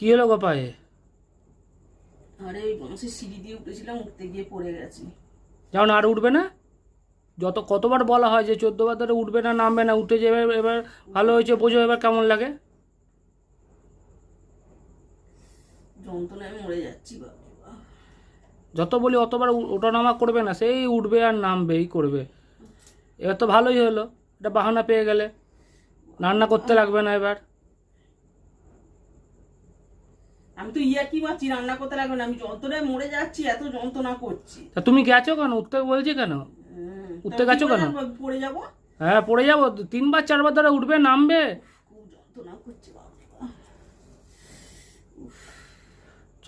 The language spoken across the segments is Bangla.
কি হলো গো পায়ে আরে ওই বাঁশের সিঁড়ি দিয়ে উঠেছিলাম উঠতে গিয়ে পড়ে গেছি। যেমন আর উঠবে না? যত কতবার বলা হয় যে চোদ্দ বার ধরে উঠবে না নামবে না উঠে যাবে এবার ভালো হয়েছে বোঝো এবার কেমন লাগে। যন্ত্রণায় মরে যাচ্ছি যত বলি অতবার উ- ওঠানামা করবে না সেই উঠবে আর নামবে এই করবে। এবার তো ভালোই হলো এটা বাহানা পেয়ে গেলে। রান্না করতে লাগবে না এবার। আমি তো ইয়া কি মারছি রান্না করতে লাগবে না আমি যন্ত্রণায় মরে যাচ্ছি এত যন্ত্রণা করছি। তা তুমি গেছো কেন? উঠতে বলছি কেন? উঠতে গেছো কেন? পড়ে যাব? হ্যাঁ পড়ে যাব। তিনবার চারবার ধরে উঠবে নামবে। যন্ত্রণা করছে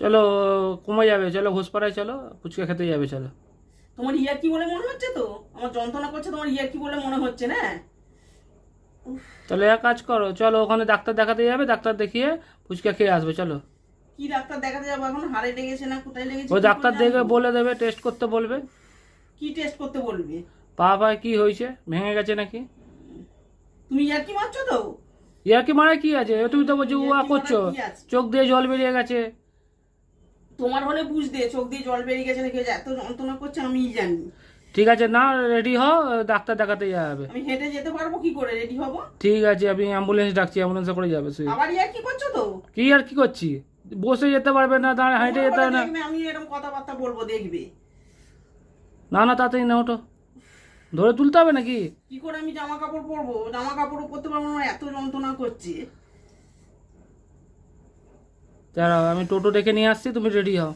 চলো কমে যাবে চলো ঘোষপাড়ায় চলো ফুচকা খেতে যাবে চলো। তোমার ইয়া কি বলে মনে হচ্ছে তো? আমার যন্ত্রণা করছে তোমার ইয়া কি বলে মনে হচ্ছে না? তাহলে এক কাজ করো চলো ওখানে ডাক্তার দেখাতে যাবে ডাক্তার দেখিয়ে ফুচকা খেয়ে আসবে চলো। কি ডাক্তার দেখাতে যাব? এখন হাড়ে লেগেছে না কোথায় লেগেছে? করে ডাক্তার দেখে বলে দেবে টেস্ট করতে বলবে। কি টেস্ট করতে বলবে? পা পায়ে কি হয়েছে? ভেঙে গেছে নাকি? তুমি ইয়া কি মারছো তো? ইয়ার কি মারা কি আছে? তুমি তো বলছো উয়া ইয়ার্কি করছ? চোখ দিয়ে জল বেরিয়ে গেছে। তোমার হলে বুঝতে চোখ দিয়ে জল বেরিয়ে গেছে নাকি? এত যন্ত্রণা করছে আমি জানি। ঠিক আছে না রেডি হও ডাক্তার দেখাতে যাবে। আমি হেঁটে যেতে পারব কি করে? রেডি হব? ঠিক আছে আমি অ্যাম্বুলেন্স ডাকছি অ্যাম্বুলেন্সে করে যাবে সে আবার ইয়া কি করছ তো? কি আর কি করছি? বসে যেতে পারবে না দাঁড়া হেঁটে যেতে পারবে না। আমি এরকম কথাবার্তা বলব দেখবে। না না তাড়াতাড়ি না ওঠো। ধরে তুলতে হবে নাকি? কি করে আমি জামা কাপড় পরবো? জামা কাপড়ও পরতে পারব না এত যন্ত্রণা করছি। দাঁড়াও আমি টোটো ডেকে নিয়ে আসছি তুমি রেডি হও।